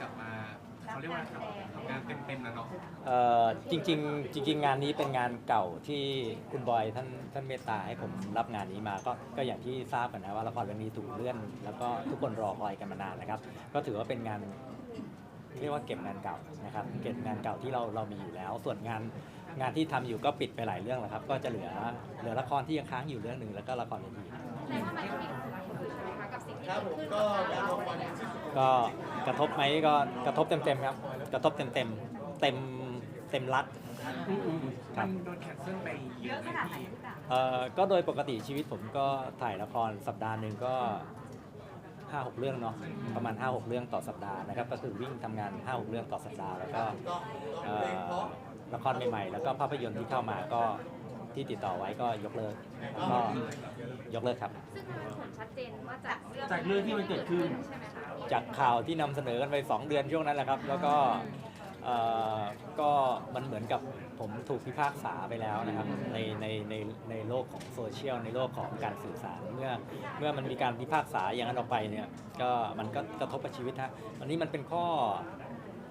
กลับมาเขาเรียกว่าทำงานเต็มๆนะเนาะเอ่อจริงๆจริง ๆ งานนี้เป็นงานเก่าที่คุณบอยท่านท่านเมตตาให้ผมรับงานนี้มาก็ก็อย่างที่ทราบกันนะว่าละครเรื่องนี้ถูกเลื่อน แล้วก็ทุกคนรอคอยกันมานานนะครับ ก็ถือว่าเป็นงานเรียกว่าเก็บงานเก่านะครับเก็บงานเก่าที่เราเรามีอยู่แล้ว ส่วนงานงานที่ทำอยู่ก็ปิดไปหลายเรื่องแล้วครับ ก็จะเหลือเหลือละครที่ยังค้างอยู่เรื่องหนึ่งแล้วก็ละครเวที แต่ คะกับสิ่งที่ครับเกิดผมขึ้นก็กับการเราลงวันเนี่ยที่สุดก็กระทบไหมก็กระทบเต็มๆครับ กระทบเต็มๆเต็มเต็มรัดมันโดนแคนเซิลไปเยอะขนาดไหนเอ่อก็โดยปกติชีวิตผมก็ถ่ายละครสัปดาห์หนึ่งก็ห้าหกเรื่องเนาะประมาณ5 6เรื่องต่อสัปดาห์นะครับก็คือวิ่งทำงาน5 6เรื่องต่อสัปดาห์แล้วก็ก็เอ่เพลงอเพราะละครใหม่ๆ แล้วก็ภาพยนตร์ที่เข้ามาก็ที่ติดต่อไว้ก็ยกเลิกก็ ยกเลิกครับ ซึ่งมันเป็นผลชัดเจนว่าจากเรื่องจากเรื่องที่มันเกิดขึ้น ใช่ไหมคะจากข่าวที่นำเสนอกันไป 2 เดือนช่วงนั้นแหละครับ แล้วก็เอ่อก็มันเหมือนกับผมถูกพิพากษาไปแล้วนะครับ ในในในในโลกของโซเชียลในโลกของการสื่อสาร เมื่อเมื่อมันมีการพิพากษาอย่างนั้นออกไปเนี่ยก็มันก็กระทบกับชีวิตฮะวันนี้มันเป็นข้อ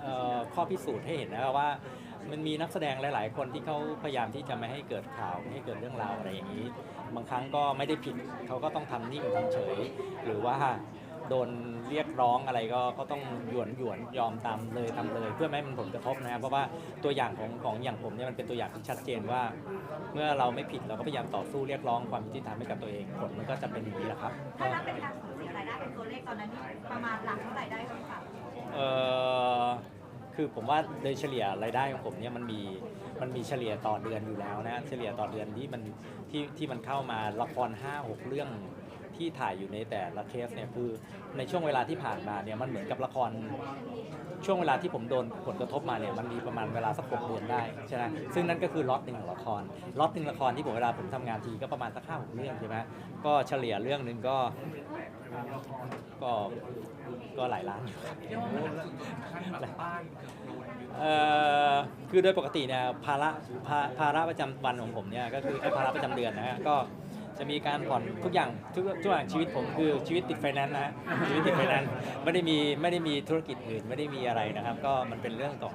เอ่อข้อพิสูจน์ให้เห็นนะครับว่า มันมีนักแสดงหลาย ๆ คนที่เขาพยายามที่จะไม่ให้เกิดข่าวไม่ให้เกิดเรื่องราวอะไรอย่างนี้ บางครั้งก็ไม่ได้ผิดเขาก็ต้องทำนิ่งทำเฉย หรือว่าโดนเรียกร้องอะไรก็ก็ต้องหยวนหยวนยอมตามเลยทำเลย เพื่อไม่ให้มันผลกระทบนะครับเพราะว่าตัวอย่างของของอย่างผมเนี่ยมันเป็นตัวอย่างที่ชัดเจนว่า เมื่อเราไม่ผิดเราก็พยายามต่อสู้เรียกร้องความยุติธรรมให้กับตัวเองผลมันก็จะเป็นอย่างนี้แหละครับถ้านับเป็นการสูญเสียรายได้เป็นตัวเลขตอนนั้นนี่ประมาณหลักเท่าไหร่ได้บ้างคะเออ คือผมว่าโดยเฉลี่ยรายได้ของผมเนี่ยมันมีมันมีเฉลี่ยต่อเดือนอยู่แล้วนะเฉลี่ยต่อเดือนที่มันที่ที่มันเข้ามาละคร5 6 เรื่อง ที่ถ่ายอยู่ในแต่ละเคสเนี่ยคือในช่วงเวลาที่ผ่านมาเนี่ยมันเหมือนกับละครช่วงเวลาที่ผมโดนผลกระทบมาเนี่ยมันมีประมาณเวลาสักหกเดือนได้ใช่ไหมซึ่งนั่นก็คือล็อตหนึ่งของละครล็อตหนึ่งละครที่ผมเวลาผมทำงานทีก็ประมาณสักห้าหกเรื่องใช่ไหมก็เฉลี่ยเรื่องหนึ่งก็ก็ก็หลายล้านอยู่ครับเอ่อคือโดยปกติเนี่ยภาระภาระประจำวันของผมเนี่ยก็คือภาระประจำเดือนนะฮะก็ จะมีการผ่อนทุกอย่างทุกทุกอย่างชีวิตผมคือชีวิตติดไฟแนนซ์นะฮะชีวิตติดไฟแนนซ์ไม่ได้มีไม่ได้มีธุรกิจอื่นไม่ได้มีอะไรนะครับ ก็มันเป็นเรื่องของ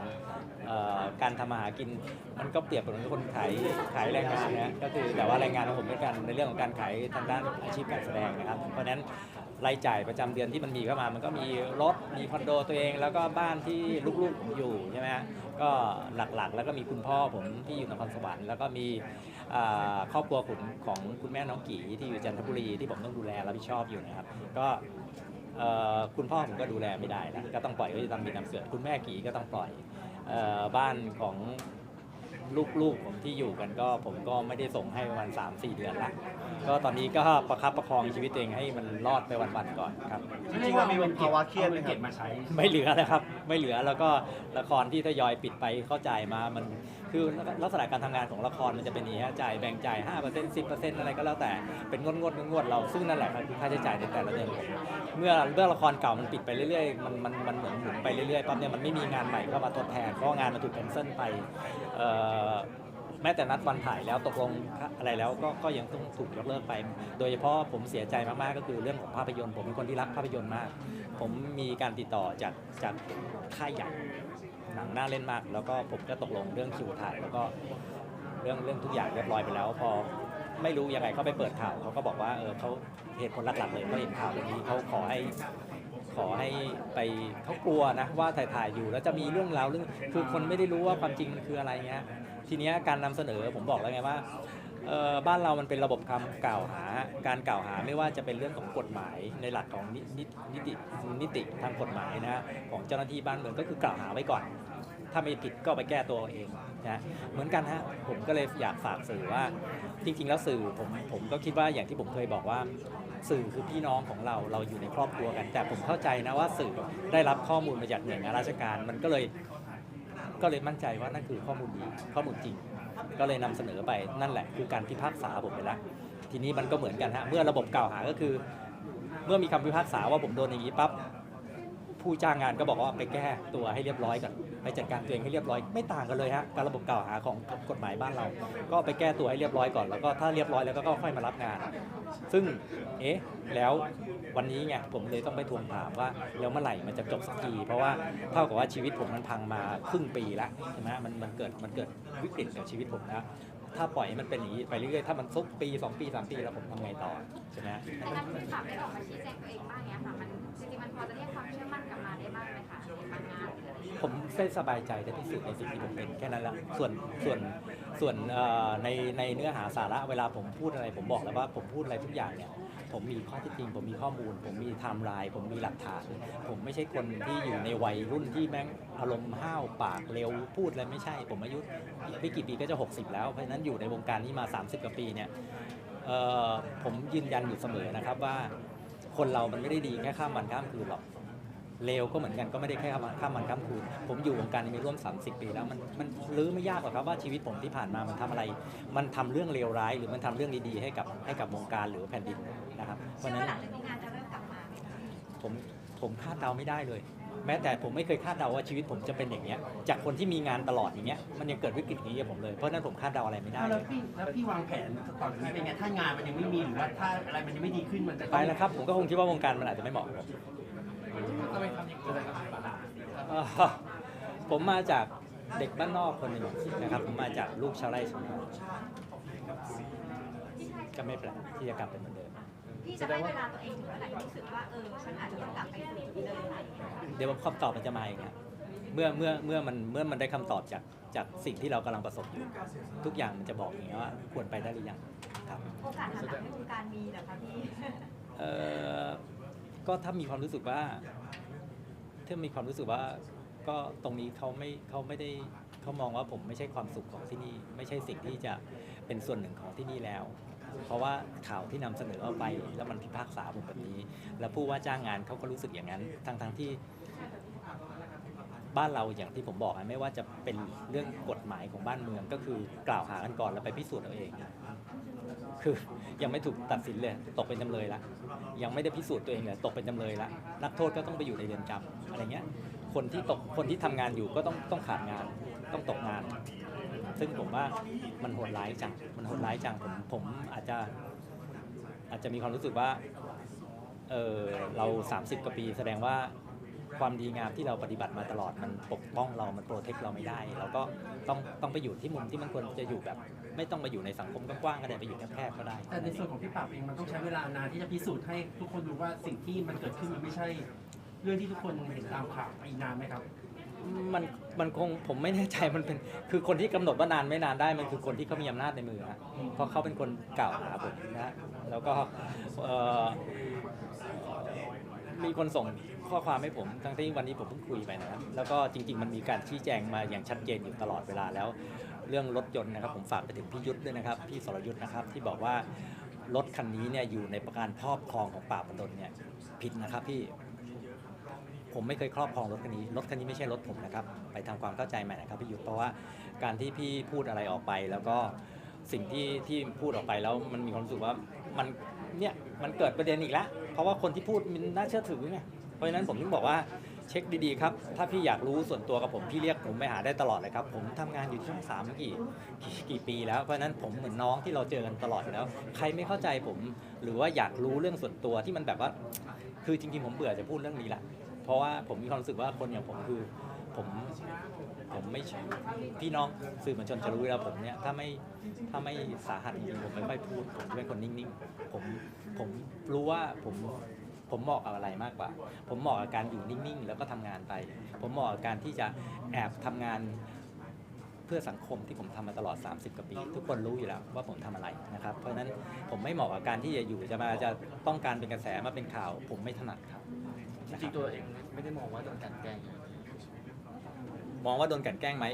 เอ่อการทำมาหากินมันก็เปรียบเหมือนคนขายขายแรงงานนะก็คือแต่ว่าแรงงานของผมเป็นการในเรื่องของการขายทางด้านอาชีพการแสดงนะครับ เพราะฉะนั้นรายจ่ายประจำเดือนที่มันมีเข้ามา มันก็มีรถมีคอนโดตัวเอง แล้วก็บ้านที่ลูกๆผมอยู่ใช่ไหมฮะก็หลักๆ แล้วก็มีคุณพ่อผมที่อยู่นครสวรรค์แล้วก็มีอ่า ครอบครัวผมของคุณแม่น้องกีที่อยู่จันทบุรีที่ผมต้องดูแลรับผิดชอบอยู่นะครับ ก็คุณพ่อผมก็ดูแลไม่ได้แล้วก็ต้องปล่อยไว้ตามมีตามเสือคุณแม่กีก็ต้องปล่อยออบ้านของลูกๆผมที่อยู่กันก็ผมก็ไม่ได้ส่งให้ประมาณ3-4 เดือนละ ก็ตอนนี้ก็ประคับประคองชีวิตตัวเองให้มันรอดไปวันๆก่อนครับ จริงๆเรามีภาวะเครียดไหมอาคเก็รับบมาใช้ ไม่เหลือแล้วครับ ไม่เหลือแล้วก็ละครที่ทยอยปิดไปเข้าจ่ายมามันคือลักษณะการทำงานของละครมันจะเป็นอย่างนี้ฮะจ่ายแบ่งจ่าย5% 10%อะไรก็แล้วแต่เป็นงวดงวดๆงวดๆเราซึ่งนั่นแหละมันคือค่าใช้จ่ายในแต่ละเดือนผมเมื่อเมื่อละครเก่ามันปิดไปเรื่อยๆมันมันมันเหมือนหมุนไปเรื่อยๆปั๊บเนี่ยมันไม่มีงานใหม่เข้ามาทดแทนเพราะว่างานมันถูกแคนเซิลไปเอ่อ แม้แต่นัดวันถ่ายแล้วตกลงอะไรแล้วก็ก็ยังต้องถูกยกเลิกไป โดยเฉพาะผมเสียใจมากๆก็คือเรื่องของภาพยนตร์ ผมเป็นคนที่รักภาพยนตร์มาก ผมมีการติดต่อจากจากค่ายใหญ่หนังน่าเล่นมาก แล้วก็ผมก็ตกลงเรื่องคิวถ่ายแล้วก็เรื่องเรื่องทุกอย่างเรียบร้อยไปแล้ว พอไม่รู้ยังไงเขาไปเปิดข่าวเขาก็บอกว่าเออเขาเหตุผลหลักๆเลยเขาเห็นข่าวแบบนี้เขาขอให้ ขอให้ไปเขากลัวนะว่าถ่ายถ่ายอยู่แล้วจะมีเรื่องราวเรื่องคือคนไม่ได้รู้ว่าความจริงมันคืออะไรเงี้ยทีเนี้ยการนำเสนอผมบอกแล้วไงว่าเออบ้านเรามันเป็นระบบคำกล่าวหา การกล่าวหาไม่ว่าจะเป็นเรื่องของกฎหมายในหลักของนินนิตินิติทางกฎหมายนะฮะของเจ้าหน้าที่บ้านเมืองก็คือกล่าวหาไว้ก่อน ถ้าไม่ผิดก็ไปแก้ตัวเอง นะเหมือนกันฮะผมก็เลยอยากฝากสื่อว่า จริง ๆ แล้วสื่อผมผมก็คิดว่าอย่างที่ผมเคยบอกว่า สื่อคือพี่น้องของเราเราอยู่ในครอบครัวกัน แต่ผมเข้าใจนะว่าสื่อได้รับข้อมูลมาจากหน่วยงานราชการ มันก็เลยก็เลยมั่นใจว่านั่นคือข้อมูลดีข้อมูลจริง ก็เลยนำเสนอไปนั่นแหละ คือการพิพากษาผมไปแล้วทีนี้มันก็เหมือนกันฮะเมื่อระบบกล่าวหาก็คือ เมื่อมีคำพิพากษาว่าผมโดนอย่างนี้ปั๊บผู้จ้างงานก็บอกว่าไปแก้ตัวให้เรียบร้อยก่อน ไปจัดการตัวเองให้เรียบร้อยไม่ต่างกันเลยฮะการระบบกล่าวหาของกฎหมายบ้านเรา ก็ไปแก้ตัวให้เรียบร้อยก่อน แล้วก็ถ้าเรียบร้อยแล้วก็ค่อยมารับงาน ซึ่งเอ๊ะแล้ววันนี้ไงผมเลยต้องไปทวงถามว่าแล้วเมื่อไหร่มันจะจบสักทีเพราะว่าเท่ากับว่าชีวิตผมมันพังมาครึ่งปีแล้วใช่ไหมมันมันเกิดมันเกิดวิกฤตกับชีวิตผมแล้วถ้าปล่อยให้มันเป็นอย่างนี้ไปเรื่อยๆ ถ้ามันซุกปีสองปีสามปีแล้วผมทำไงต่อใช่ไหมในการที่ข่าวได้ออกมาชี้แจงตัวเองบ้างเนี้ยค่ะ มันจริงๆ มันพอจะเรียกความเชื่อมั่นกลับมาได้บ้างไหมคะ ผมได้สบายใจได้ที่สุดในสิ่งที่ผมเป็นแค่นั้นแหละส่วนส่วนส่วนในในเนื้อหาสาระเวลาผมพูดอะไร ผมบอกแล้วว่าผมพูดอะไรทุกอย่างเนี่ยผมมีข้อที่จริง ผมมีข้อมูล ผมมีไทม์ไลน์ผมมีหลักฐาน ผมไม่ใช่คนที่อยู่ในวัยรุ่นที่แม่งอารมณ์ห้าวปากเร็วพูดอะไรไม่ใช่ ผมอายุไม่กี่ปีก็จะ 60 แล้วเพราะฉะนั้นอยู่ในวงการนี้มา 30กว่าปีเนี่ยผมยืนยันอยู่เสมอนะครับว่าคนเรามันไม่ได้ดีแค่ข้ามวันข้ามคืนหรอก เลวก็เหมือนกันก็ไม่ได้แค่ข้ามวันข้ามวันข้ามคืนผมอยู่วงการนี้มาร่วม 30 ปีแล้วมันมันลื้อไม่ยากหรอกครับว่าชีวิตผมที่ผ่านมามันทำอะไร มันทำเรื่องเลวร้าย หรือมันทำเรื่องดีๆให้กับให้กับวงการหรือว่าแผ่นดินนะครับเพเชื่ราะอฉะว่านั้นหลังจากนี้งานจะเริ่มกลับมาไหมคะผมผมคาดเดาไม่ได้เลย แม้แต่ผมไม่เคยคาดเดาว่าชีวิตผมจะเป็นอย่างเงี้ยจากคนที่มีงานตลอดอย่างเงี้ยมันยังเกิดวิกฤตอย่างนี้กับผมเลยเพราะฉะนั้นผมคาดเดาอะไรไม่ได้เลแล้วยพี่แล้วพี่วางแผนต่อจากนี้เป็นไงถ้างานมันยังไม่มีหรือว่าถ้าอะไรมันยังไม่ดีขึ้นมันจะไปแล้วครับผมก็คงคิดว่าวงการมันอาจจะไม่เหมาะ กับผมจะไปทำอย่างอื่นอะไรกับปะเอ่อผมมาจากเด็กบ้านนอกคนหนึ่งนะครับ ผมมาจากลูกชาวไร่ชาวนาก็ไม่แปลกที่จะกลับเป็นเหมือนเดิม พี่จะให้เวลาตัวเองถึงเมื่อไหร่ที่รู้สึกว่าเออฉันอาจจะต้องกลับไปสู่จุดเดิมอะไรอย่างเงี้ยค่ะเดี๋ยวคำตอบมันจะมาเองครับเมื่อเมื่อเมื่อมันเมื่อมันได้คำตอบจากจากสิ่งที่เรากำลังประสบอยู่ ทุกอย่างมันจะบอกอย่างเงี้ยว่าควรไปได้หรือยังครับโอกาสหันหลังให้วงการมีเหรอคะพี่เอ่อ ก็ถ้ามีความรู้สึกว่า ถ้ามีความรู้สึกว่า ก็ตรงนี้เขาไม่เขาไม่ได้เขามองว่าผมไม่ใช่ความสุขของที่นี่ ไม่ใช่สิ่งที่จะเป็นส่วนหนึ่งของที่นี่แล้ว เพราะว่าข่าวที่นำเสนอออกไป แล้วมันพิพากษาผมแบบนี้ แล้วผู้ว่าจ้างงานเขาก็รู้สึกอย่างนั้นทั้งทั้งๆที่บ้านเราอย่างที่ผมบอกอะไม่ว่าจะเป็นเรื่องกฎหมายของบ้านเมืองก็คือกล่าวหากันก่อนแล้วไปพิสูจน์เอาเอง คือยังไม่ถูกตัดสินเลย ตกเป็นจำเลยละ ยังไม่ได้พิสูจน์ตัวเองเลยตกเป็นจำเลยละนักโทษก็ต้องไปอยู่ในเรือนจำอะไรเงี้ยคนที่ตกคนที่ทำงานอยู่ก็ต้องต้องขาดงานต้องตกงาน ซึ่งผมว่ามันโหดร้ายจังมันโหดร้ายจังผมผมอาจจะอาจจะมีความรู้สึกว่าเออเรา 30กว่าปีแสดงว่า ความดีงามที่เราปฏิบัติมาตลอดมันปกป้องเรา มันโปรเทคเราไม่ได้ เราก็ต้องต้องไปอยู่ที่มุมที่มันควรจะอยู่แบบ ไม่ต้องมาอยู่ในสังคมกว้างๆก็ได้ไปอยู่แคบๆก็ได้ แต่ในส่วนของพี่ปราบเองมันต้องใช้เวลานานที่จะพิสูจน์ให้ทุกคนรู้ว่าสิ่งที่มันเกิดขึ้นมันไม่ใช่ เรื่องที่ทุกคนเห็นตามข่าวอีกนานไหมครับมันมันคงผมไม่แน่ใจมันเป็นคือคนที่กำหนดว่านานไม่นานได้มันคือคนที่เขามีอำนาจในมือฮะเพราะเขาเป็นคนกล่าวหาผมนะฮะแล้วก็เอ่อ มีคนส่งข้อความให้ผมทั้งที่วันนี้ผมเพิ่งคุยไปนะครับ แล้วก็จริง ๆ มันมีการชี้แจงมาอย่างชัดเจนอยู่ตลอดเวลาแล้ว เรื่องรถยนต์นะครับ ผมฝากไปถึงพี่ยุทธด้วยนะครับพี่สรยุทธนะครับที่บอกว่ารถคันนี้เนี่ยอยู่ในประการครอบครองของป่าบดลเนี่ยผิดนะครับพี่ผมไม่เคยครอบครองรถคันนี้ รถคันนี้ไม่ใช่รถผมนะครับ ไปทำความเข้าใจใหม่นะครับพี่ยุทธเพราะว่าการที่พี่พูดอะไรออกไป แล้วก็สิ่งที่ที่พูดออกไปแล้วมันมีความรู้สึกว่ามันเนี่ยมันเกิดประเด็นอีกแล้ว เพราะว่าคนที่พูดมันน่าเชื่อถือไงเพราะฉะนั้นผมถึงบอกว่าเช็คดีๆครับ ถ้าพี่อยากรู้ส่วนตัวกับผมพี่เรียกผมไปหาได้ตลอดเลยครับ ผมทำงานอยู่ที่ช่องสามมากี่กี่ปีแล้ว เพราะฉะนั้นผมเหมือนน้องที่เราเจอกันตลอดอยู่แล้ว ใครไม่เข้าใจผม หรือว่าอยากรู้เรื่องส่วนตัวที่มันแบบว่า คือจริงๆผมเบื่อจะพูดเรื่องนี้ละ เพราะว่าผมมีความรู้สึกว่าคนอย่างผมคือ ผมผมไม่พี่น้องสื่อมวลชนจะรู้แล้วผมเนี่ยถ้าไม่ถ้าไม่สาหัสจริงผมไม่ค่อยพูดผมจะเป็นคนนิ่งๆผมผมรู้ว่าผมผมเหมาะกับอะไรมากกว่า ผมเหมาะกับการอยู่นิ่งๆ แล้วก็ทำงานไป ผมเหมาะกับการที่จะแอบทำงานเพื่อสังคมที่ผมทำมาตลอด 30 กว่าปี ทุกคนรู้อยู่แล้วว่าผมทำอะไรนะครับ เพราะฉะนั้นผมไม่เหมาะกับการที่จะอยู่จะมาจะต้องการเป็นกระแสมาเป็นข่าว ผมไม่ถนัดครับจริงๆตัวเองไม่ได้มองว่าโดนกันแกล้ง มองว่าโดนกลันแกล้งไหม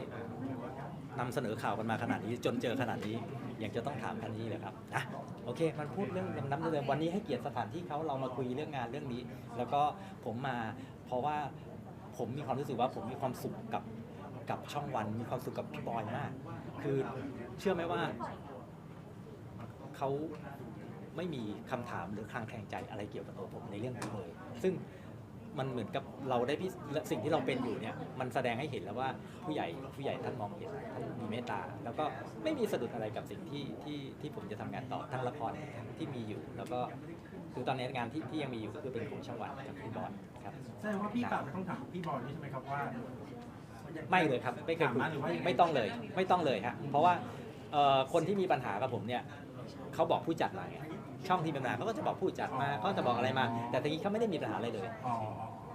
นำเสนอข่าวกันมาขนาดนี้จนเจอขนาดนี้ยังจะต้องถามทันนี้เลยครับนะโอเค มันพูดเรื่องยังน้ำเดิมวันนี้ให้เกียรติสถานที่เขาเรามาคุยเรื่องงานเรื่องนี้ แล้วก็ผมมาเพราะว่าผมมีความรู้สึกว่าผมมีความสุขกับกับช่องวันมีความสุขกับพี่บอยมาก คือเชื่อไหมว่าเขาไม่มีคำถามหรือคลางแคลงใจอะไรเกี่ยวกับตัวผมในเรื่องนี้เลย ซึ่ง มันเหมือนกับเราได้พิสสิ่งที่เราเป็นอยู่เนี่ยมันแสดงให้เห็นแล้วว่าผู้ใหญ่ผู้ใหญ่ท่านมองเห็นท่านมีเมตตา แล้วก็ไม่มีสะดุดอะไรกับสิ่งที่ที่ที่ผมจะทำงานต่อทั้งละครที่มีอยู่ แล้วก็คือตอนนี้งานที่ที่ยังมีอยู่ก็คือเป็นของช่างวันกับพี่บอลครับแสดงว่าพี่ปราบไม่ต้องถามพี่บอลด้วยใช่ไหมครับว่าไม่เลยครับไม่เคยคุยถามมาหรือว่ายังไงไม่ต้องเลย ไม่ต้องเลยฮะเพราะว่าเอ่อคนที่มีปัญหากับผมเนี่ยเขาบอกผู้จัดมาไง ช่องที่มีปัญหาเขาก็จะบอกผู้จัดมาเขาจะบอกอะไรมา แต่ทีนี้เขาไม่ได้มีปัญหาอะไรเลย อ๋อ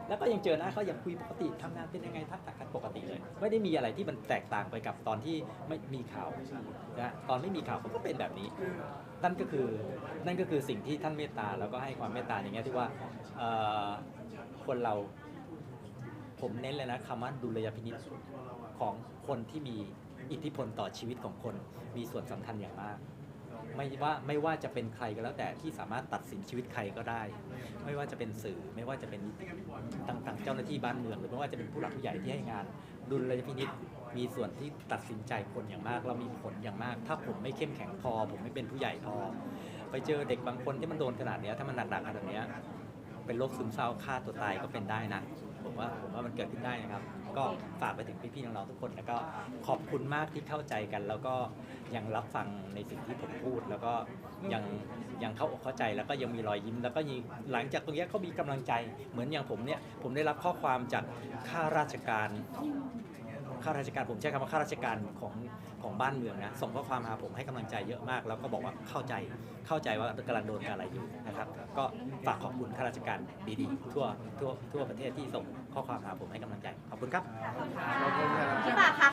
แล้วก็ยังเจอหน้าเขายังคุยปกติทำงานเป็นยังไงทักทายกันปกติเลย ไม่ได้มีอะไรที่มันแตกต่างไปกับตอนที่ไม่มีข่าวนะตอนไม่มีข่าวเขาก็เป็นแบบนี้ นั่นก็คือนั่นก็คือสิ่งที่ท่านเมตตาแล้วก็ให้ความเมตตาอย่างเงี้ยที่ว่าเอ่อคนเราผมเน้นเลยนะคำว่าดุลยพินิจของคนที่มีอิทธิพลต่อชีวิตของคนมีส่วนสำคัญอย่างมาก ไม่ว่าไม่ว่าจะเป็นใครก็แล้วแต่ที่สามารถตัดสินชีวิตใครก็ได้ ไม่ว่าจะเป็นสื่อไม่ว่าจะเป็นต่างๆ เจ้าหน้าที่บ้านเมือง หรือไม่ว่าจะเป็นผู้หลักผู้ใหญ่ที่ให้งานดุลยพินิษมีส่วนที่ตัดสินใจคนอย่างมาก เรามีผลอย่างมาก ถ้าผมไม่เข้มแข็งพอ ผมไม่เป็นผู้ใหญ่พอ ไปเจอเด็กบางคนที่มันโดนขนาดเนี้ยถ้ามันหนักๆขนาดเนี้ยเป็นโรคซึมเศร้าฆ่าตัวตายก็เป็นได้นะ ผมว่าผมว่ามันเกิดขึ้นได้นะครับ ก็ฝากไปถึงพี่ๆน้องๆทุกคน แล้วก็ขอบคุณมากที่เข้าใจกัน แล้วก็ยังรับฟังในสิ่งที่ผมพูด แล้วก็ยังยังเข้าอกเข้าใจแล้วก็ยังมีรอยยิ้ม แล้วก็ยังหลังจากตรงเนี้ยเขามีกำลังใจเหมือนอย่างผมเนี่ยผมได้รับข้อความจากข้าราชการ ข้าราชการผมใช้คำว่าข้าราชการของของบ้านเมืองนะส่งข้อความหาผมให้กำลังใจเยอะมาก แล้วก็บอกว่าเข้าใจเข้าใจว่ากำลังโดนอะไรอยู่นะครับ ก็ฝากขอบคุณข้าราชการดีๆทั่วทั่วทั่วประเทศที่ส่งข้อความหาผมให้กำลังใจขอบคุณครับพี่ปาค่ะ